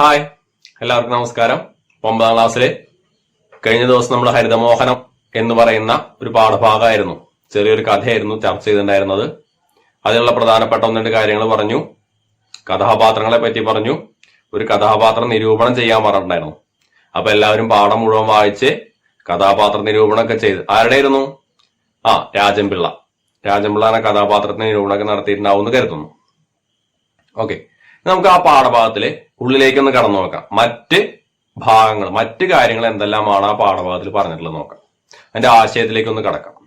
Hi എല്ലാവർക്കും നമസ്കാരം. ഒമ്പതാം ക്ലാസ്സിലെ കഴിഞ്ഞ ദിവസം നമ്മൾ ഹരിതമോഹനം എന്ന് പറയുന്ന ഒരു പാഠഭാഗമായിരുന്നു. ചെറിയൊരു കഥയായിരുന്നു ചർച്ച ചെയ്തിട്ടുണ്ടായിരുന്നത്. അതിനുള്ള പ്രധാനപ്പെട്ട ഒന്ന് രണ്ട് കാര്യങ്ങൾ പറഞ്ഞു. കഥാപാത്രങ്ങളെ പറ്റി പറഞ്ഞു. ഒരു കഥാപാത്ര നിരൂപണം ചെയ്യാൻ പറഞ്ഞിട്ടുണ്ടായിരുന്നു. അപ്പൊ എല്ലാവരും പാഠം മുഴുവൻ വായിച്ച് കഥാപാത്ര നിരൂപണമൊക്കെ ചെയ്ത്. ആരുടെയായിരുന്നു? ആ രാജൻപിള്ള. രാജൻപിള്ള എന്ന കഥാപാത്രത്തിന് നിരൂപണമൊക്കെ നടത്തിയിട്ടുണ്ടാവും എന്ന് കരുതുന്നു. ഓക്കെ നമുക്ക് ആ പാഠഭാഗത്തിലെ ഉള്ളിലേക്കൊന്ന് കടന്നു നോക്കാം. മറ്റ് ഭാഗങ്ങൾ മറ്റ് കാര്യങ്ങൾ എന്തെല്ലാമാണ് ആ പാഠഭാഗത്തിൽ പറഞ്ഞിട്ടുള്ളത് നോക്കാം. അതിന്റെ ആശയത്തിലേക്ക് ഒന്ന് കടക്കാം.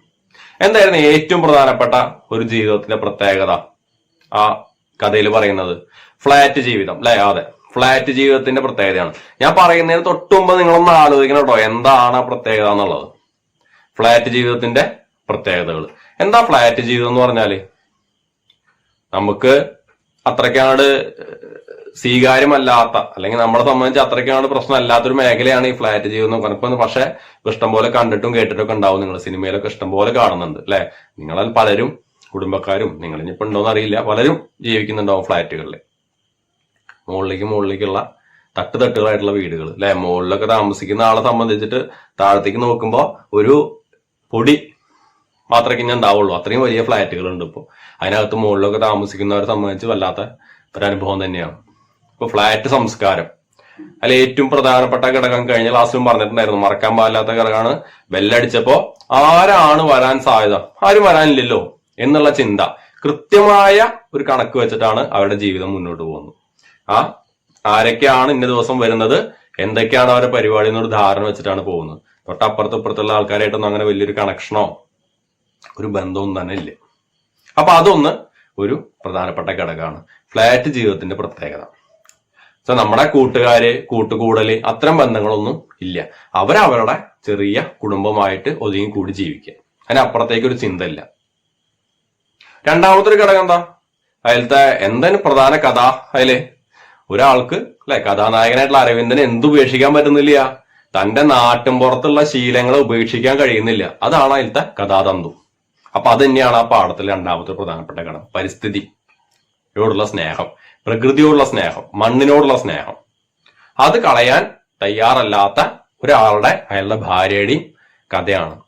എന്തായിരുന്നു ഏറ്റവും പ്രധാനപ്പെട്ട ഒരു ജീവിതത്തിന്റെ പ്രത്യേകത? ആ കഥയിൽ പറയുന്നത് ഫ്ലാറ്റ് ജീവിതം അല്ലെ? അതെ ഫ്ലാറ്റ് ജീവിതത്തിന്റെ പ്രത്യേകതയാണ്. ഞാൻ പറയുന്നതിന് തൊട്ട് മുമ്പ് നിങ്ങളൊന്ന് ആലോചിക്കണം കേട്ടോ എന്താണ് ആ പ്രത്യേകത എന്നുള്ളത്? ഫ്ലാറ്റ് ജീവിതത്തിന്റെ പ്രത്യേകതകൾ. എന്താ ഫ്ലാറ്റ് ജീവിതം എന്ന് പറഞ്ഞാൽ? നമുക്ക് അത്രയ്ക്കാണ് സ്വീകാര്യമല്ലാത്ത അല്ലെങ്കിൽ നമ്മളെ സംബന്ധിച്ച് അത്രയ്ക്കാണ് പ്രശ്നമല്ലാത്തൊരു മേഖലയാണ് ഈ ഫ്ലാറ്റ് ജീവിതം പറഞ്ഞപ്പോൾ പക്ഷെ ഇഷ്ടംപോലെ കണ്ടിട്ടും കേട്ടിട്ടും ഒക്കെ ഉണ്ടാവും. നിങ്ങൾ സിനിമയിലൊക്കെ ഇഷ്ടംപോലെ കാണുന്നുണ്ട് അല്ലെ? നിങ്ങളിൽ പലരും കുടുംബക്കാരും നിങ്ങൾ ഇനിയിപ്പോ ഉണ്ടോന്ന് അറിയില്ല പലരും ജീവിക്കുന്നുണ്ടാവും ഫ്ലാറ്റുകളിൽ. മുകളിലേക്ക് മുകളിലേക്കുള്ള തട്ട് തട്ടുകളായിട്ടുള്ള വീടുകൾ അല്ലെ? മുകളിലൊക്കെ താമസിക്കുന്ന ആളെ സംബന്ധിച്ചിട്ട് താഴത്തേക്ക് നോക്കുമ്പോൾ ഒരു പൊടി മാത്രമേ ഞാൻ ഉണ്ടാവുള്ളൂ. അത്രയും വലിയ ഫ്ലാറ്റുകൾ ഉണ്ട് ഇപ്പോൾ അതിനകത്ത് മുകളിലൊക്കെ താമസിക്കുന്നവരെ സംബന്ധിച്ച് വല്ലാത്ത ഒരു അനുഭവം തന്നെയാണ്. ഇപ്പൊ ഫ്ലാറ്റ് സംസ്കാരം. അല്ല ഏറ്റവും പ്രധാനപ്പെട്ട ഘടകം കഴിഞ്ഞ ക്ലാസ്സിലും പറഞ്ഞിട്ടുണ്ടായിരുന്നു. മറക്കാൻ പാടില്ലാത്ത ഘടകമാണ് ബെല്ലടിച്ചപ്പോ ആരാണ് വരാൻ സാധ്യത? ആരും വരാനില്ലല്ലോ എന്നുള്ള ചിന്ത. കൃത്യമായ ഒരു കണക്ക് വെച്ചിട്ടാണ് അവരുടെ ജീവിതം മുന്നോട്ട് പോകുന്നത്. ആ ആരൊക്കെയാണ് ഇന്ന ദിവസം വരുന്നത്? എന്തൊക്കെയാണ് അവരുടെ പരിപാടി എന്നൊരു ധാരണ വെച്ചിട്ടാണ് പോകുന്നത്. തൊട്ടപ്പുറത്തപ്പുറത്തുള്ള ആൾക്കാരായിട്ടൊന്നും അങ്ങനെ വലിയൊരു കണക്ഷനോ ഒരു ബന്ധവും തന്നെ ഇല്ല. അപ്പൊ അതൊന്ന് ഒരു പ്രധാനപ്പെട്ട ഘടകമാണ്. ഫ്ലാറ്റ് ജീവിതത്തിന്റെ പ്രത്യേകത. സോ നമ്മുടെ കൂട്ടുകാര് കൂട്ടുകൂടൽ അത്തരം ബന്ധങ്ങളൊന്നും ഇല്ല. അവരവരുടെ ചെറിയ കുടുംബമായിട്ട് ഒതുങ്ങി കൂടി ജീവിക്കുക. അതിനപ്പുറത്തേക്ക് ഒരു ചിന്ത ഇല്ല രണ്ടാമത്തെ ഒരു ഘടകം എന്താ? അതിലത്തെ എന്താണ് പ്രധാന കഥ അതിൽ? ഒരാൾക്ക് അല്ലെ കഥാനായകനായിട്ടുള്ള അരവിന്ദന് എന്ത് ഉപേക്ഷിക്കാൻ പറ്റുന്നില്ല. തന്റെ നാട്ടിൻ പുറത്തുള്ള ശീലങ്ങളെ ഉപേക്ഷിക്കാൻ കഴിയുന്നില്ല. അതാണ് അതിലത്തെ കഥാതന്തു. അപ്പൊ അത് തന്നെയാണ് ആ പാഠത്തിലെ രണ്ടാമത്തെ പ്രധാനപ്പെട്ട ഘടകം പരിസ്ഥിതി. യോടുള്ള സ്നേഹം പ്രകൃതിയോടുള്ള സ്നേഹം മണ്ണിനോടുള്ള സ്നേഹം. അത് കളയാൻ തയ്യാറല്ലാത്ത ഒരാളുടെ അയാളുടെ ഭാര്യയുടെയും കഥയാണ്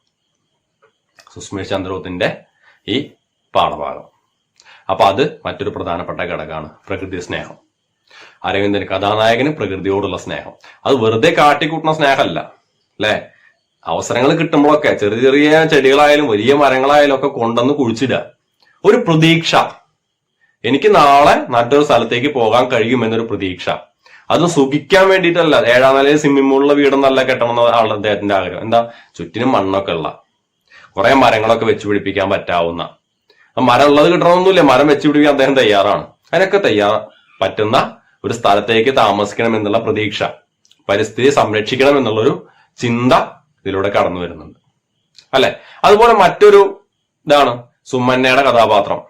സുസ്മിർ ചന്ദ്രോത്തിന്റെ ഈ പാഠഭാഗം. അപ്പൊ അത് മറ്റൊരു പ്രധാനപ്പെട്ട ഘടകമാണ് പ്രകൃതി സ്നേഹം. അരവിന്ദന് കഥാനായകന് പ്രകൃതിയോടുള്ള സ്നേഹം. അത് വെറുതെ കാട്ടിക്കൂട്ടുന്ന സ്നേഹമല്ല അല്ലെ? അവസരങ്ങൾ കിട്ടുമ്പോഴൊക്കെ ചെറിയ ചെറിയ ചെടികളായാലും വലിയ മരങ്ങളായാലും ഒക്കെ കൊണ്ടുവന്ന് കുഴിച്ചിടുക. ഒരു പ്രതീക്ഷ. എനിക്ക് നാളെ മറ്റൊരു സ്ഥലത്തേക്ക് പോകാൻ കഴിയും എന്നൊരു പ്രതീക്ഷ. അത് സുഖിക്കാൻ വേണ്ടിയിട്ടല്ല. ഏഴാം നിലയിൽ സ്വിമ്മിംഗ് പൂളിലുള്ള നല്ല കെട്ടണം എന്നുള്ള അദ്ദേഹത്തിന്റെ ആഗ്രഹം. എന്താ? ചുറ്റിനും മണ്ണൊക്കെ ഉള്ള. കുറെ മരങ്ങളൊക്കെ വെച്ചു പിടിപ്പിക്കാൻ പറ്റാവുന്ന. മരം ഉള്ളത് കിട്ടണമെന്നില്ല മരം വെച്ചു പിടിപ്പിക്കാൻ അദ്ദേഹം തയ്യാറാണ്. അതിനൊക്കെ തയ്യാറ പറ്റുന്ന ഒരു സ്ഥലത്തേക്ക് താമസിക്കണം എന്നുള്ള പ്രതീക്ഷ. പരിസ്ഥിതി സംരക്ഷിക്കണം എന്നുള്ളൊരു ചിന്ത ഇതിലൂടെ കടന്നു വരുന്നുണ്ട്. അല്ലെ? അതുപോലെ മറ്റൊരു ഇതാണ് സുമന്നയുടെ കഥാപാത്രം.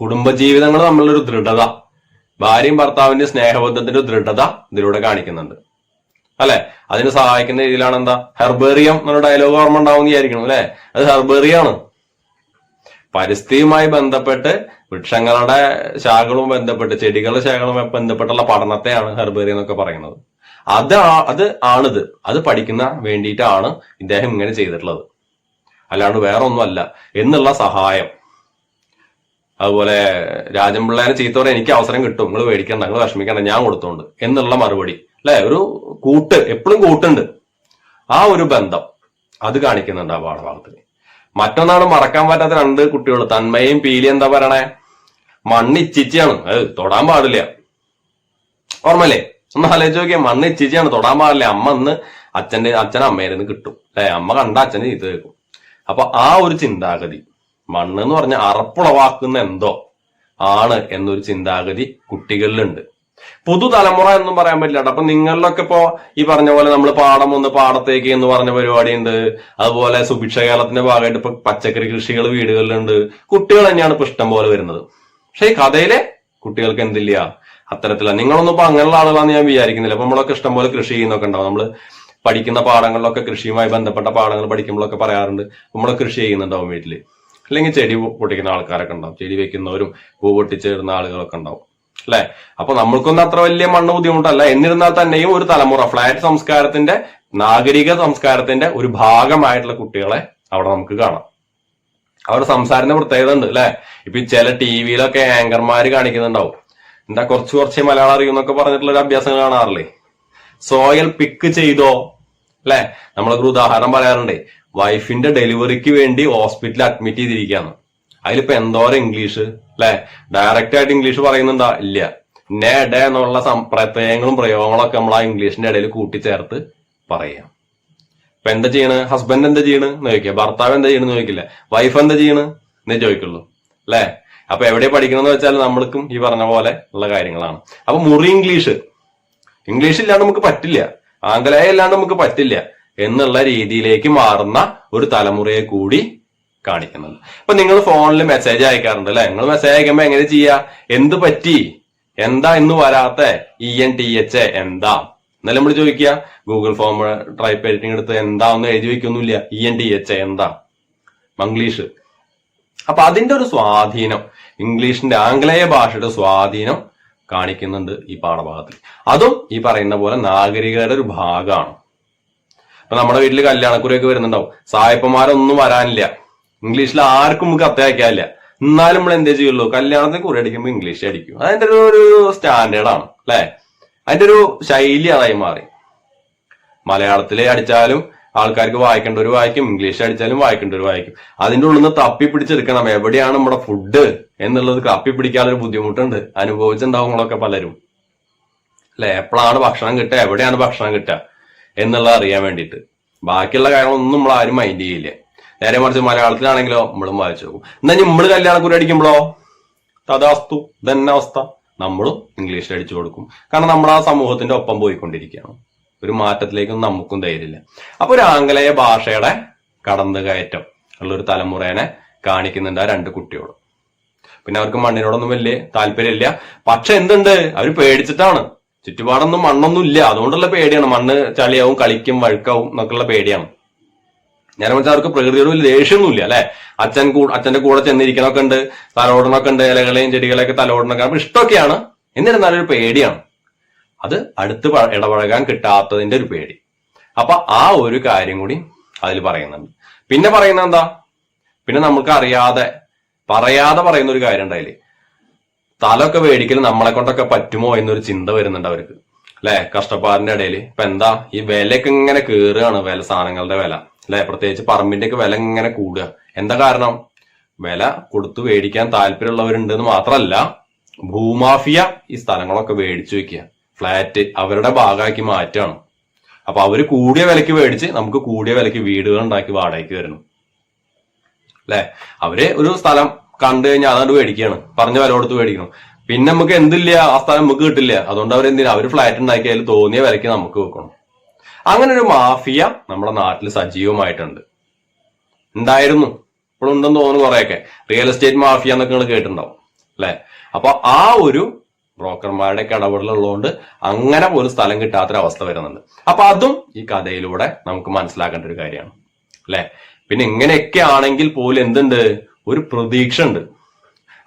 കുടുംബജീവിതങ്ങൾ ഒരു ദൃഢത. ഭാര്യയും ഭർത്താവിന്റെ സ്നേഹബന്ധത്തിന്റെ ദൃഢത ഇതിലൂടെ കാണിക്കുന്നുണ്ട്. അല്ലെ? അതിന് സഹായിക്കുന്ന രീതിയിലാണ് എന്താ? ഹെർബേറിയം എന്നുള്ള ഡയലോഗ് ഓർമ്മ ഉണ്ടാവും വിചാരിക്കണം അല്ലെ? അത് ഹെർബേറിയാണ്. പരിസ്ഥിതിയുമായി ബന്ധപ്പെട്ട് വൃക്ഷങ്ങളുടെ ശാഖകളും ബന്ധപ്പെട്ട് ചെടികളുടെ ശാഖകളും ബന്ധപ്പെട്ടുള്ള പഠനത്തെയാണ് ഹെർബേറിയം എന്നൊക്കെ പറയുന്നത്. അത് അത് ആണിത്. അത് പഠിക്കുന്ന വേണ്ടിയിട്ടാണ് ഇദ്ദേഹം ഇങ്ങനെ ചെയ്തിട്ടുള്ളത്. അല്ലാണ്ട് വേറെ ഒന്നുമല്ല എന്നുള്ള സഹായം. അതുപോലെ രാജൻപിള്ളേനെ ചീത്തോടെ എനിക്ക് അവസരം കിട്ടും. നിങ്ങൾ മേടിക്കണ്ട നിങ്ങൾ വിഷമിക്കണ്ട ഞാൻ കൊടുത്തോണ്ട്. എന്നുള്ള മറുപടി. അല്ലെ? ഒരു കൂട്ട് എപ്പോഴും കൂട്ടുണ്ട്. ആ ഒരു ബന്ധം അത് കാണിക്കുന്നുണ്ട് ആ പാഠഭാഗത്തിന് മറ്റൊന്നാണ് മറക്കാൻ പറ്റാത്ത രണ്ട് കുട്ടികൾ തന്മയും പീലി എന്താ പറയണേ? മണ്ണിച്ചിച്ചാണ് അത് തൊടാൻ പാടില്ല. ഓർമ്മല്ലേ ഒന്ന് ആലോചിച്ച് നോക്കിയാൽ മണ്ണ് തൊടാൻ പാടില്ല. അമ്മ അന്ന് അച്ഛന്റെ അച്ഛൻ അമ്മേരുന്ന് കിട്ടും. അല്ലെ? അമ്മ കണ്ട അച്ഛൻ ചീത്ത കേൾക്കും. അപ്പൊ ആ ഒരു ചിന്താഗതി മണ്ണ് എന്ന് പറഞ്ഞ അറപ്പുളവാക്കുന്ന എന്തോ ആണ് എന്നൊരു ചിന്താഗതി കുട്ടികളിലുണ്ട്. പുതുതലമുറ എന്നും പറയാൻ പറ്റില്ല അപ്പൊ നിങ്ങളിലൊക്കെ ഇപ്പോ ഈ പറഞ്ഞ പോലെ നമ്മൾ പാടം ഒന്ന് പാടത്തേക്ക് എന്ന് പറഞ്ഞ പരിപാടി ഉണ്ട് അതുപോലെ സുഭിക്ഷ കേരളത്തിന്റെ ഭാഗമായിട്ട് ഇപ്പൊ പച്ചക്കറി കൃഷികൾ വീടുകളിലുണ്ട്. കുട്ടികൾ തന്നെയാണ് ഇപ്പൊ ഇഷ്ടം പോലെ വരുന്നത്. പക്ഷെ ഈ കഥയിലെ കുട്ടികൾക്ക് എന്തില്ല? അത്തരത്തില്ല നിങ്ങളൊന്നും ഇപ്പൊ അങ്ങനെയുള്ള ആളുകളാണെന്ന് ഞാൻ വിചാരിക്കുന്നില്ല. അപ്പൊ നമ്മളൊക്കെ ഇഷ്ടംപോലെ കൃഷി ചെയ്യുന്നൊക്കെ ഉണ്ടാവും. നമ്മൾ പഠിക്കുന്ന പാഠങ്ങളിലൊക്കെ കൃഷിയുമായി ബന്ധപ്പെട്ട പാഠങ്ങൾ പഠിക്കുമ്പോഴൊക്കെ പറയാറുണ്ട്. നമ്മൾ കൃഷി ചെയ്യുന്നുണ്ടാവും വീട്ടിൽ. അല്ലെങ്കിൽ ചെടി പൊട്ടിക്കുന്ന ആൾക്കാരൊക്കെ ഉണ്ടാവും. ചെടി വെക്കുന്നവരും പൂ പൊട്ടിച്ചിടുന്ന ആളുകളൊക്കെ ഉണ്ടാവും. അല്ലെ? അപ്പൊ നമ്മൾക്കൊന്നും അത്ര വലിയ മണ്ണ് ബുദ്ധിമുട്ടല്ല. എന്നിരുന്നാൽ തന്നെയും ഒരു തലമുറ ഫ്ലാറ്റ് സംസ്കാരത്തിന്റെ നാഗരിക സംസ്കാരത്തിന്റെ ഒരു ഭാഗമായിട്ടുള്ള കുട്ടികളെ അവിടെ നമുക്ക് കാണാം. അവരുടെ സംസാരത്തിന്റെ പ്രത്യേകത ഉണ്ട് അല്ലെ? ഇപ്പൊ ചില ടി വിയിലൊക്കെ ആങ്കർമാര് കാണിക്കുന്നുണ്ടാവും. എന്താ കുറച്ച് കുറച്ച് മലയാളം അറിയുന്നൊക്കെ പറഞ്ഞിട്ടുള്ള ഒരു അഭ്യാസം കാണാറില്ലേ? സോയൽ പിക്ക് ചെയ്തോ? അല്ലെ? ഒരു ഉദാഹരണം പറയാറുണ്ട്. വൈഫിന്റെ ഡെലിവറിക്ക് വേണ്ടി ഹോസ്പിറ്റലിൽ അഡ്മിറ്റ് ചെയ്തിരിക്കുകയാണ്. അതിലിപ്പോ എന്തോരം ഇംഗ്ലീഷ് അല്ലെ? ഡയറക്റ്റ് ആയിട്ട് ഇംഗ്ലീഷ് പറയുന്നുണ്ടാ? ഇല്ല. നേ ഡേ എന്നുള്ള പ്രത്യയങ്ങളും പ്രയോഗങ്ങളും ഒക്കെ നമ്മൾ ആ ഇംഗ്ലീഷിന്റെ ഇടയിൽ കൂട്ടിച്ചേർത്ത് പറയാം. ഇപ്പൊ എന്താ ചെയ്യണ്? ഹസ്ബൻഡ് എന്താ ചെയ്യണ്? എന്ന് ചോദിക്കുക. ഭർത്താവ് എന്താ ചെയ്യണെന്ന് ചോദിക്കില്ല. വൈഫ് എന്താ ചെയ്യണ്? എന്നേ ചോദിക്കുള്ളൂ. അല്ലെ? അപ്പൊ എവിടെ പഠിക്കണം എന്ന് വെച്ചാൽ നമ്മൾക്കും ഈ പറഞ്ഞ പോലെ ഉള്ള കാര്യങ്ങളാണ്. അപ്പൊ മുറി ഇംഗ്ലീഷ്. ഇംഗ്ലീഷ് ഇല്ലാണ്ട് നമുക്ക് പറ്റില്ല. ആംഗലേയ ഇല്ലാണ്ട് നമുക്ക് പറ്റില്ല എന്നുള്ള രീതിയിലേക്ക് മാറുന്ന ഒരു തലമുറയെ കൂടി കാണിക്കുന്നത്. അപ്പൊ നിങ്ങൾ ഫോണിൽ മെസ്സേജ് അയക്കാറുണ്ട് അല്ലെ? നിങ്ങൾ മെസ്സേജ് അയക്കുമ്പോ എങ്ങനെ ചെയ്യാ? എന്ത് പറ്റി? എന്താ ഇന്ന് വരാത്ത? ഇ എൻ ടി എച്ച് എന്താ? എന്നാലും നമ്മൾ ചോദിക്കുക ഗൂഗിൾ ഫോം ടൈപ്പ് എഡിറ്റിംഗ് എടുത്ത് എന്താ ഒന്നും എഴുതി വെക്കൊന്നുമില്ല. ഇ എൻ ടി എച്ച് എന്താ? മംഗ്ലീഷ്. അപ്പൊ അതിന്റെ ഒരു സ്വാധീനം ഇംഗ്ലീഷിന്റെ ആംഗ്ലേയ ഭാഷയുടെ സ്വാധീനം കാണിക്കുന്നുണ്ട് ഈ പാഠഭാഗത്തിൽ. അതും ഈ പറയുന്ന പോലെ നാഗരികരുടെ ഒരു ഭാഗമാണ്. ഇപ്പൊ നമ്മുടെ വീട്ടിൽ കല്യാണക്കുറിയൊക്കെ വരുന്നുണ്ടാവും. സായപ്പന്മാരൊന്നും വരാനില്ല. ഇംഗ്ലീഷിൽ ആർക്കും നമുക്ക് അത്യാവശ്യമില്ല എന്നാലും നമ്മൾ എന്തേ ചെയ്യുള്ളൂ? കല്യാണത്തിന് കുറി അടിക്കുമ്പോൾ ഇംഗ്ലീഷ് അടിക്കും. അതിന്റെ ഒരു ഒരു സ്റ്റാൻഡേർഡ് ആണ് അല്ലെ? അതിന്റെ ഒരു ശൈലി അതായി മാറി. മലയാളത്തിലെ അടിച്ചാലും ആൾക്കാർക്ക് വായിക്കേണ്ടവർ വായിക്കും ഇംഗ്ലീഷ് അടിച്ചാലും വായിക്കേണ്ടവർ വായിക്കും. അതിന്റെ ഉള്ളിൽ നിന്ന് തപ്പി പിടിച്ചെടുക്കണം. എവിടെയാണ് നമ്മുടെ ഫുഡ് എന്നുള്ളത് തപ്പി പിടിക്കാനൊരു ബുദ്ധിമുട്ടുണ്ട്. അനുഭവിച്ചിട്ടുണ്ടാവും പലരും. അല്ലെ? എപ്പോഴാണ് ഭക്ഷണം കിട്ടുക? എവിടെയാണ് ഭക്ഷണം കിട്ടുക? എന്നുള്ളത് അറിയാൻ വേണ്ടിയിട്ട്. ബാക്കിയുള്ള കാര്യങ്ങളൊന്നും നമ്മൾ ആരും മൈൻഡ് ചെയ്യില്ല. നേരെ മറിച്ച് മലയാളത്തിലാണെങ്കിലോ നമ്മളും വായിച്ചു നോക്കും. എന്നാൽ നമ്മൾ കല്യാണക്കുറി അടിക്കുമ്പോഴോ? തഥാസ്തു ഇതന്നെ അവസ്ഥ നമ്മളും ഇംഗ്ലീഷിൽ അടിച്ചു കൊടുക്കും. കാരണം നമ്മൾ ആ സമൂഹത്തിന്റെ ഒപ്പം പോയിക്കൊണ്ടിരിക്കുകയാണ്. ഒരു മാറ്റത്തിലേക്കൊന്നും നമുക്കും ധൈര്യമില്ല അപ്പൊ ഒരു ആംഗലേയ ഭാഷയുടെ ഉള്ള ഒരു തലമുറേനെ കാണിക്കുന്നുണ്ട് ആ രണ്ട് കുട്ടിയോട് പിന്നെ അവർക്ക് മണ്ണിനോടൊന്നും വലിയ താല്പര്യമില്ല. പക്ഷെ എന്തുണ്ട്? അവർ പേടിച്ചിട്ടാണ്. ചുറ്റുപാടൊന്നും മണ്ണൊന്നും ഇല്ല അതുകൊണ്ടുള്ള പേടിയാണ്. മണ്ണ് ചളിയാവും കളിക്കും വഴുക്കാവും എന്നൊക്കെയുള്ള പേടിയാണ്. നേരെ വെച്ചാൽ അവർക്ക് പ്രകൃതിയോട് വലിയ ദേഷ്യമൊന്നുമില്ല അല്ലെ? അച്ഛൻ അച്ഛന്റെ കൂടെ ചെന്നിരിക്കണൊക്കെ ഉണ്ട്. തലോടണൊക്കെ ഉണ്ട് ഇലകളെയും ചെടികളെയൊക്കെ തലോടണൊക്കെ അപ്പൊ ഇഷ്ടമൊക്കെയാണ്. എന്നിരുന്നാലും ഒരു പേടിയാണ്. അത് അടുത്ത് ഇടപഴകാൻ കിട്ടാത്തതിന്റെ ഒരു പേടി. അപ്പൊ ആ ഒരു കാര്യം കൂടി അതിൽ പറയുന്നുണ്ട്. പിന്നെ പറയുന്ന എന്താ? പിന്നെ നമുക്ക് അറിയാതെ പറയാതെ പറയുന്ന ഒരു കാര്യം ഉണ്ടായില്ലേ? തലൊക്കെ മേടിക്കൽ നമ്മളെ കൊണ്ടൊക്കെ പറ്റുമോ എന്നൊരു ചിന്ത വരുന്നുണ്ട് അവർക്ക്. അല്ലെ? കഷ്ടപ്പാടിന്റെ ഇടയിൽ ഇപ്പൊ എന്താ? ഈ വിലയൊക്കെ ഇങ്ങനെ കയറുകയാണ് വില സാധനങ്ങളുടെ വില. അല്ലെ? പ്രത്യേകിച്ച് പറമ്പിന്റെ ഒക്കെ വില ഇങ്ങനെ കൂടുക. എന്താ കാരണം? വില കൊടുത്തു മേടിക്കാൻ താല്പര്യമുള്ളവരുണ്ട് എന്ന് മാത്രമല്ല ഭൂമാഫിയ ഈ സ്ഥലങ്ങളൊക്കെ മേടിച്ചു വെക്കുക. ഫ്ലാറ്റ് അവരുടെ ഭാഗമാക്കി മാറ്റാണ്. അപ്പൊ അവർ കൂടിയ വിലക്ക് മേടിച്ച് നമുക്ക് കൂടിയ വിലക്ക് വീടുകൾ ഉണ്ടാക്കി വാടകയ്ക്ക് വരുന്നു അല്ലെ? അവർ ഒരു സ്ഥലം കണ്ടു കഴിഞ്ഞാൽ അതുകൊണ്ട് മേടിക്കുകയാണ് പറഞ്ഞ വില കൊടുത്ത് മേടിക്കണം. പിന്നെ നമുക്ക് എന്തില്ല? ആ സ്ഥലം നമുക്ക് കിട്ടില്ല. അതുകൊണ്ട് അവർ എന്തിനാ? അവർ ഫ്ലാറ്റ് ഉണ്ടാക്കിയാൽ തോന്നിയ വിലക്ക് നമുക്ക് വെക്കണം. അങ്ങനെ ഒരു മാഫിയ നമ്മുടെ നാട്ടിൽ സജീവമായിട്ടുണ്ട്. ഉണ്ടായിരുന്നു. ഇപ്പോഴും ഉണ്ടെന്ന് തോന്നുന്നു കുറെയൊക്കെ. റിയൽ എസ്റ്റേറ്റ് മാഫിയ എന്നൊക്കെ നിങ്ങൾ കേട്ടിട്ടുണ്ടാവും. അല്ലെ? അപ്പൊ ആ ഒരു ബ്രോക്കർമാരുടെ ഒക്കെ ഇടപെടലുള്ളതുകൊണ്ട് അങ്ങനെ ഒരു സ്ഥലം കിട്ടാത്തൊരവസ്ഥ വരുന്നുണ്ട്. അപ്പൊ അതും ഈ കഥയിലൂടെ നമുക്ക് മനസ്സിലാക്കേണ്ട ഒരു കാര്യമാണ്. അല്ലെ? പിന്നെ ഇങ്ങനെയൊക്കെ ആണെങ്കിൽ പോലും എന്തുണ്ട്? ഒരു പ്രതീക്ഷ ഉണ്ട്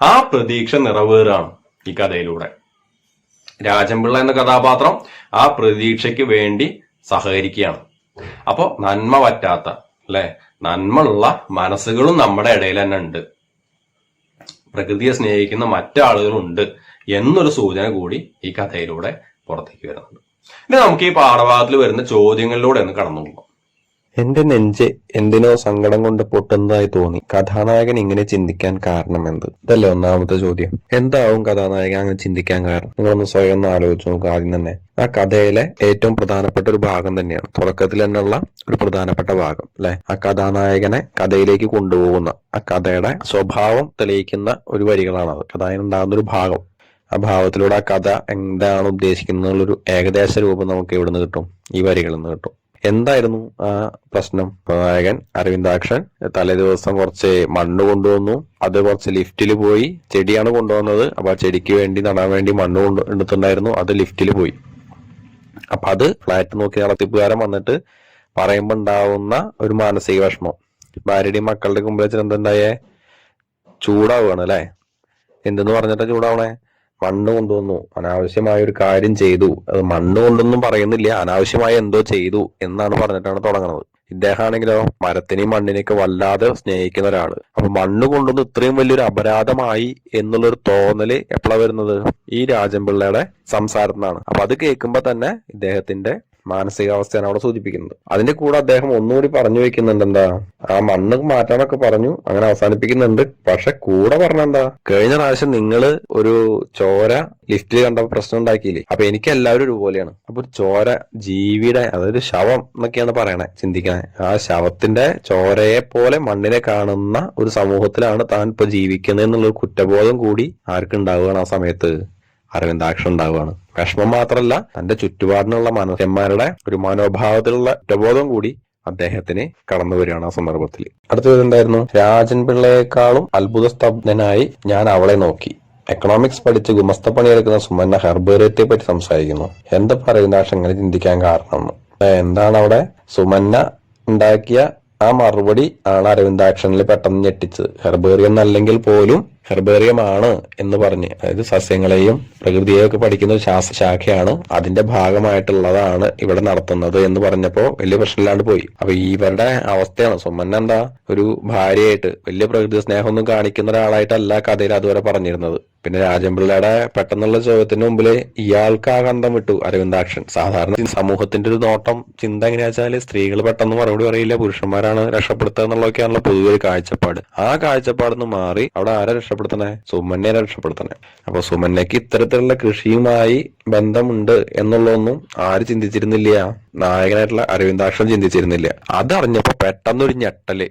ആ പ്രതീക്ഷ നിറവേറാണ് ഈ കഥയിലൂടെ. രാജൻപിള്ള എന്ന കഥാപാത്രം ആ പ്രതീക്ഷയ്ക്ക് വേണ്ടി സഹകരിക്കുകയാണ്. അപ്പോൾ നന്മ പറ്റാത്ത അല്ലെ? നന്മയുള്ള മനസ്സുകളും നമ്മുടെ ഇടയിൽ തന്നെ ഉണ്ട്. പ്രകൃതിയെ സ്നേഹിക്കുന്ന മറ്റാളുകളുണ്ട് എന്നൊരു സൂചന കൂടി ഈ കഥയിലൂടെ പുറത്തേക്ക് വരുന്നുണ്ട്. ഇനി നമുക്ക് ഈ പാഠഭാഗത്തിൽ വരുന്ന ചോദ്യങ്ങളിലൂടെ ഒന്ന് കടന്നു പോകാം. എന്റെ നെഞ്ച് എന്തിനോ സങ്കടം കൊണ്ട് പൊട്ടുന്നതായി തോന്നി. കഥാനായകൻ ഇങ്ങനെ ചിന്തിക്കാൻ കാരണം എന്ത്? ഇതല്ലേ ഒന്നാമത്തെ ചോദ്യം. എന്താവും കഥാനായകൻ അങ്ങനെ ചിന്തിക്കാൻ കാരണം? നിങ്ങളൊന്ന് സ്വയം ഒന്ന് ആലോചിച്ച് നോക്കുക ആദ്യം തന്നെ. ആ കഥയിലെ ഏറ്റവും പ്രധാനപ്പെട്ട ഒരു ഭാഗം തന്നെയാണ്. തുടക്കത്തിൽ തന്നെയുള്ള ഒരു പ്രധാനപ്പെട്ട ഭാഗം അല്ലെ? ആ കഥാനായകനെ കഥയിലേക്ക് കൊണ്ടുപോകുന്ന ആ കഥയുടെ സ്വഭാവം തെളിയിക്കുന്ന ഒരു വരികളാണത്. കഥാനായകൻ ഉണ്ടാകുന്ന ഒരു ഭാഗം. ആ ഭാവത്തിലൂടെ ആ കഥ എന്താണ് ഉദ്ദേശിക്കുന്നത് ഒരു ഏകദേശ രൂപം നമുക്ക് എവിടുന്ന് കിട്ടും ഈ വരികളിൽ നിന്ന് കിട്ടും. എന്തായിരുന്നു ആ പ്രശ്നം? നായകൻ അരവിന്ദാക്ഷൻ തലേ ദിവസം കുറച്ച് മണ്ണ് കൊണ്ടുവന്നു. അത് കുറച്ച് ലിഫ്റ്റിൽ പോയി. ചെടിയാണ് കൊണ്ടുവന്നത്. അപ്പൊ ആ ചെടിക്ക് വേണ്ടി നടാൻ വേണ്ടി മണ്ണ് കൊണ്ട് എടുത്തിട്ടുണ്ടായിരുന്നു. അത് ലിഫ്റ്റിൽ പോയി. അപ്പൊ അത് ഫ്ലാറ്റ് നോക്കി നടത്തിപ്പുകാരൻ വന്നിട്ട് പറയുമ്പോ ഉണ്ടാവുന്ന ഒരു മാനസിക വിഷമം. ഭാര്യയുടെയും മക്കളുടെ വെച്ചിട്ട് എന്തുണ്ടായേ? ചൂടാവുകയാണ് അല്ലെ? എന്തെന്ന് പറഞ്ഞിട്ടാ ചൂടാവണേ? മണ്ണ് കൊണ്ടുവന്നു. അനാവശ്യമായ ഒരു കാര്യം ചെയ്തു. അത് മണ്ണ് കൊണ്ടൊന്നും പറയുന്നില്ല. അനാവശ്യമായ എന്തോ ചെയ്തു എന്നാണ് പറഞ്ഞിട്ടാണ് തുടങ്ങുന്നത്. ഇദ്ദേഹമാണെങ്കിലോ മരത്തിനെയും മണ്ണിനെയൊക്കെ വല്ലാതെ സ്നേഹിക്കുന്ന ഒരാൾ. അപ്പൊ മണ്ണ് കൊണ്ടുവന്ന് ഇത്രയും വലിയൊരു അപരാധമായി എന്നുള്ളൊരു തോന്നൽ എപ്പോഴാ വരുന്നത്? ഈ രാജൻപിള്ളയുടെ സംസാരത്തിനാണ്. അപ്പൊ അത് കേൾക്കുമ്പോ തന്നെ ഇദ്ദേഹത്തിന്റെ മാനസികാവസ്ഥയാണ് അവിടെ സൂചിപ്പിക്കുന്നത്. അതിന്റെ കൂടെ അദ്ദേഹം ഒന്നുകൂടി പറഞ്ഞു വെക്കുന്നുണ്ട് എന്താ? ആ മണ്ണ് മാറ്റാനൊക്കെ പറഞ്ഞു അങ്ങനെ അവസാനിപ്പിക്കുന്നുണ്ട്. പക്ഷെ കൂടെ പറഞ്ഞ എന്താ? കഴിഞ്ഞ പ്രാവശ്യം നിങ്ങൾ ഒരു ചോര ലിഫ്റ്റിൽ കണ്ട പ്രശ്നം ഉണ്ടാക്കിയില്ലേ? അപ്പൊ എനിക്ക് എല്ലാവരും ഒരുപോലെയാണ്. അപ്പൊ ഒരു ചോര ജീവിയുടെ അതായത് ശവം എന്നൊക്കെയാണ് പറയണേ ചിന്തിക്കണേ. ആ ശവത്തിന്റെ ചോരയെ പോലെ മണ്ണിനെ കാണുന്ന ഒരു സമൂഹത്തിലാണ് താൻ ഇപ്പൊ ജീവിക്കുന്നത് എന്നുള്ള കുറ്റബോധം കൂടി ആർക്കുണ്ടാവുകയാണ് ആ സമയത്ത്. അരവിന്ദാക്ഷൻ ഉണ്ടാവുകയാണ് വിഷമം മാത്രമല്ല തന്റെ ചുറ്റുപാടിനുള്ള മനുഷ്യന്മാരുടെ ഒരു മനോഭാവത്തിലുള്ള കുറ്റബോധം കൂടി അദ്ദേഹത്തിന് കടന്നു വരികയാണ് ആ സന്ദർഭത്തിൽ അടുത്തത് എന്തായിരുന്നു? രാജൻ പിള്ളയെക്കാളും അത്ഭുത സ്തബ്ധനായി ഞാൻ അവളെ നോക്കി. എക്കണോമിക്സ് പഠിച്ച് ഗുമസ്ത പണിയെടുക്കുന്ന സുമന്ന ഹെർബേറിയത്തെ പറ്റി സംസാരിക്കുന്നു. എന്താ പറയുന്ന അങ്ങനെ ചിന്തിക്കാൻ കാരണം എന്താണ് അവിടെ? സുമന്ന ഉണ്ടാക്കിയ ആ മറുപടി ആണ് അരവിന്ദാക്ഷനിൽ പെട്ടെന്ന് ഞെട്ടിച്ചത്. ഹെർബേറിയം എന്നല്ലെങ്കിൽ പോലും ഹെർബേറിയം ആണ് എന്ന് പറഞ്ഞ്. അതായത് സസ്യങ്ങളെയും പ്രകൃതിയെയും ഒക്കെ പഠിക്കുന്ന ഒരു ശാസ്ത്ര ശാഖയാണ് അതിന്റെ ഭാഗമായിട്ടുള്ളതാണ് ഇവിടെ നടത്തുന്നത് എന്ന് പറഞ്ഞപ്പോ വലിയ പ്രശ്നമില്ലാണ്ട് പോയി. അപ്പൊ ഇവരുടെ അവസ്ഥയാണ്. സുമന്ന എന്താ ഒരു ഭാര്യയായിട്ട് വലിയ പ്രകൃതി സ്നേഹമൊന്നും കാണിക്കുന്ന ഒരാളായിട്ടല്ല കഥയിൽ അതുവരെ പറഞ്ഞിരുന്നത്. പിന്നെ രാജൻപിള്ളയുടെ പെട്ടെന്നുള്ള ചോദ്യത്തിന് മുമ്പിൽ ഇയാൾക്ക് ആ കണ്ടം വിട്ടു അരവിന്ദാക്ഷൻ. സാധാരണ സമൂഹത്തിന്റെ ഒരു നോട്ടം ചിന്ത എങ്ങനെയാ വെച്ചാൽ സ്ത്രീകൾ പെട്ടെന്ന് മറുപടി പറയില്ല പുരുഷന്മാരാണ് രക്ഷപ്പെടുത്തുക എന്നുള്ളതൊക്കെയാണല്ലോ പൊതുവെ കാഴ്ചപ്പാട്. ആ കാഴ്ചപ്പാടിന്ന് മാറി അവിടെ ആരെ രക്ഷപ്പെടുത്തണേ? സുമന്യനെ രക്ഷപ്പെടുത്തണേ. അപ്പൊ സുമന്യക്ക് ഇത്തരത്തിലുള്ള കൃഷിയുമായി ബന്ധമുണ്ട് എന്നുള്ളതൊന്നും ആര് ചിന്തിച്ചിരുന്നില്ല. നായകനായിട്ടുള്ള അരവിന്ദാക്ഷൻ ചിന്തിച്ചിരുന്നില്ല. അതറിഞ്ഞപ്പോ പെട്ടെന്നൊരു ഞെട്ടൽ.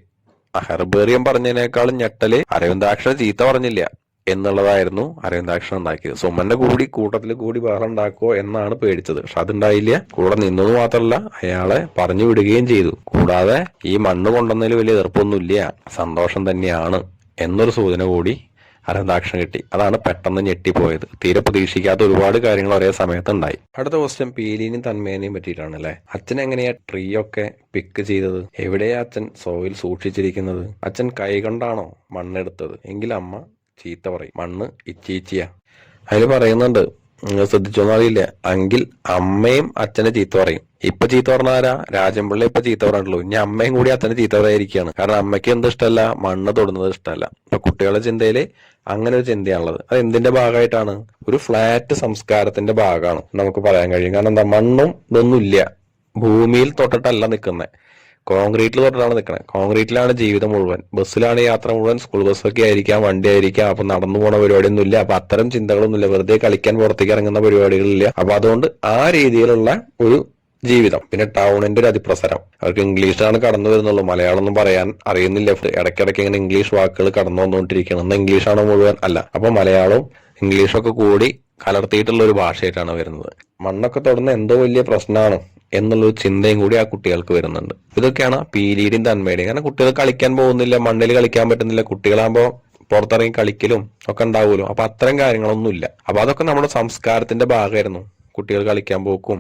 അഹർബേറിയം ഹെർബേറിയം പറഞ്ഞതിനേക്കാളും ഞെട്ടൽ അരവിന്ദാക്ഷൻ ചീത്ത പറഞ്ഞില്ല എന്നുള്ളതായിരുന്നു അരവിന്ദാക്ഷൻ ഉണ്ടാക്കിയത്. സുമന്റെ കൂടി കൂട്ടത്തിൽ കൂടി ബഹളം ഉണ്ടാക്കുമോ എന്നാണ് പേടിച്ചത്. പക്ഷെ അതുണ്ടായില്ല. കൂടെ നിന്നത് മാത്രമല്ല അയാളെ പറഞ്ഞു വിടുകയും ചെയ്തു. കൂടാതെ ഈ മണ്ണ് കൊണ്ടുവന്നതിൽ വലിയ എതിർപ്പൊന്നുമില്ല. സന്തോഷം തന്നെയാണ് എന്നൊരു സൂചന കൂടി അരവിന്ദാക്ഷൻ കിട്ടി. അതാണ് പെട്ടെന്ന് ഞെട്ടിപ്പോയത്. തീരെ പ്രതീക്ഷിക്കാത്ത ഒരുപാട് കാര്യങ്ങൾ ഒരേ സമയത്ത് ഉണ്ടായി അടുത്ത ക്വസ്റ്റ്യൻ പീലിനെയും തന്മേനെയും പറ്റിയിട്ടാണ് അല്ലെ? അച്ഛൻ എങ്ങനെയാ ട്രീ ഒക്കെ പിക്ക് ചെയ്തത്? എവിടെയാ അച്ഛൻ സോയിൽ സൂക്ഷിച്ചിരിക്കുന്നത്? അച്ഛൻ കൈകൊണ്ടാണോ മണ്ണെടുത്തത്? എങ്കിൽ അമ്മ ചീത്ത പറയും. മണ്ണ് ഇച്ചീച്ചിയാ. അതിൽ പറയുന്നുണ്ട് നിങ്ങൾ ശ്രദ്ധിച്ചോന്നും അറിയില്ല എങ്കിൽ അമ്മയും അച്ഛനെ ചീത്ത പറയും. ഇപ്പൊ ചീത്ത പറഞ്ഞ ആരാ? രാജൻപിള്ള ഇപ്പൊ ചീത്ത പറഞ്ഞിട്ടുള്ളൂ. ഇനി അമ്മയും കൂടി അച്ഛനെ ചീത്ത പറയായിരിക്കുകയാണ് കാരണം അമ്മയ്ക്ക് എന്ത് ഇഷ്ടമല്ല? മണ്ണ് തൊടുന്നത് ഇഷ്ടമല്ല. അപ്പൊ കുട്ടികളുടെ ചിന്തയിൽ അങ്ങനെ ഒരു ചിന്തയാണുള്ളത്. അത് എന്തിന്റെ ഭാഗമായിട്ടാണ്? ഒരു ഫ്ലാറ്റ് സംസ്കാരത്തിന്റെ ഭാഗമാണ് നമുക്ക് പറയാൻ കഴിയും. കാരണം എന്താ? മണ്ണും ഇതൊന്നും ഇല്ല ഭൂമിയിൽ തൊട്ടിട്ടല്ല നിൽക്കുന്നത്. കോൺക്രീറ്റിൽ തൊട്ടിട്ടാണ് നിൽക്കുന്നത് കോൺക്രീറ്റിലാണ് ജീവിതം മുഴുവൻ. ബസ്സിലാണ് യാത്ര മുഴുവൻ. സ്കൂൾ ബസ്സൊക്കെ ആയിരിക്കാം വണ്ടി ആയിരിക്കാം. അപ്പൊ നടന്നു പോണ പരിപാടിയൊന്നും ഇല്ല അപ്പൊ അത്തരം ചിന്തകളൊന്നും ഇല്ല വെറുതെ കളിക്കാൻ പുറത്തേക്ക് ഇറങ്ങുന്ന പരിപാടികളില്ല. അപ്പൊ അതുകൊണ്ട് ആ രീതിയിലുള്ള ഒരു ജീവിതം. പിന്നെ ടൗണിന്റെ ഒരു അതിപ്രസരം. അവർക്ക് ഇംഗ്ലീഷാണ് കടന്നു വരുന്നുള്ളൂ. മലയാളം ഒന്നും പറയാൻ അറിയുന്നില്ല. ഇടയ്ക്കിടയ്ക്ക് ഇങ്ങനെ ഇംഗ്ലീഷ് വാക്കുകൾ കടന്നു വന്നുകൊണ്ടിരിക്കണം എന്നാൽ ഇംഗ്ലീഷാണോ മുഴുവൻ അല്ല. അപ്പൊ മലയാളവും ഇംഗ്ലീഷും ഒക്കെ കൂടി കലർത്തിയിട്ടുള്ള ഒരു ഭാഷയായിട്ടാണ് വരുന്നത്. മണ്ണൊക്കെ തൊടുന്ന എന്തോ വലിയ പ്രശ്നമാണ് എന്നുള്ളൊരു ചിന്തയും കൂടി ആ കുട്ടികൾക്ക് വരുന്നുണ്ട്. ഇതൊക്കെയാണ് പീരീഡിയും തന്മയുടെയും. കാരണം കുട്ടികൾ കളിക്കാൻ പോകുന്നില്ല മണ്ണിൽ കളിക്കാൻ പറ്റുന്നില്ല. കുട്ടികളാകുമ്പോൾ പുറത്തിറങ്ങി കളിക്കലും ഒക്കെ ഉണ്ടാവുമല്ലോ. അപ്പൊ അത്തരം കാര്യങ്ങളൊന്നുമില്ല. അപ്പൊ അതൊക്കെ നമ്മുടെ സംസ്കാരത്തിന്റെ ഭാഗമായിരുന്നു. കുട്ടികൾ കളിക്കാൻ പോക്കും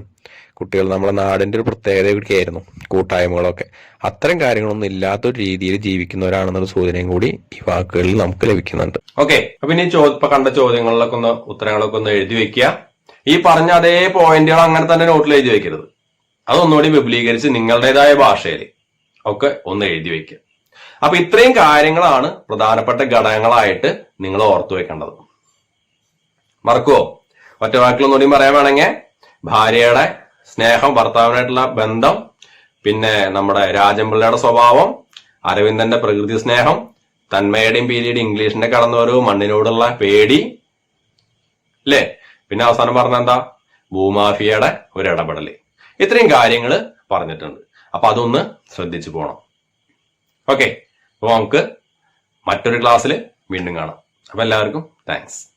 കുട്ടികൾ നമ്മുടെ നാടിന്റെ ഒരു പ്രത്യേകതയൊക്കെയായിരുന്നു കൂട്ടായ്മകളൊക്കെ. അത്തരം കാര്യങ്ങളൊന്നും ഇല്ലാത്തൊരു രീതിയിൽ ജീവിക്കുന്നവരാണെന്നൊരു സൂചനയും കൂടി ഈ വാക്കുകളിൽ നമുക്ക് ലഭിക്കുന്നുണ്ട്. ഓക്കെ അപ്പൊ ഇനി ഇപ്പൊ കണ്ട ചോദ്യങ്ങളിലൊക്കെ ഒന്ന് ഉത്തരങ്ങളൊക്കെ ഒന്ന് എഴുതി വെക്കുക. ഈ പറഞ്ഞ അതേ പോയിന്റുകൾ അങ്ങനെ തന്നെ നോട്ടിൽ എഴുതി വെക്കരുത്. അതൊന്നുകൂടി വിപുലീകരിച്ച് നിങ്ങളുടേതായ ഭാഷയിൽ ഒക്കെ ഒന്ന് എഴുതി വെക്കുക. അപ്പൊ ഇത്രയും കാര്യങ്ങളാണ് പ്രധാനപ്പെട്ട ഘടകങ്ങളായിട്ട് നിങ്ങൾ ഓർത്തു വെക്കേണ്ടത്. മറക്കുവോ? ഒറ്റ വാക്കിലൊന്നുകൂടി പറയാൻ വേണമെങ്കിൽ ഭാര്യയുടെ സ്നേഹം ഭർത്താവിനായിട്ടുള്ള ബന്ധം പിന്നെ നമ്മുടെ രാജൻപിള്ളയുടെ സ്വഭാവം അരവിന്ദന്റെ പ്രകൃതി സ്നേഹം തന്മയുടെയും പീരിയുടെയും ഇംഗ്ലീഷിന്റെ കടന്നുവരവ് മണ്ണിനോടുള്ള പേടി അല്ലേ പിന്നെ അവസാനം പറഞ്ഞ എന്താ? ഭൂമാഫിയയുടെ ഒരു ഇടപെടൽ. ഇത്രയും കാര്യങ്ങൾ പറഞ്ഞിട്ടുണ്ട്. അപ്പൊ അതൊന്ന് ശ്രദ്ധിച്ചു പോണം. ഓക്കെ. അപ്പൊ നമുക്ക് മറ്റൊരു ക്ലാസ്സിൽ വീണ്ടും കാണാം. അപ്പൊ എല്ലാവർക്കും താങ്ക്സ്.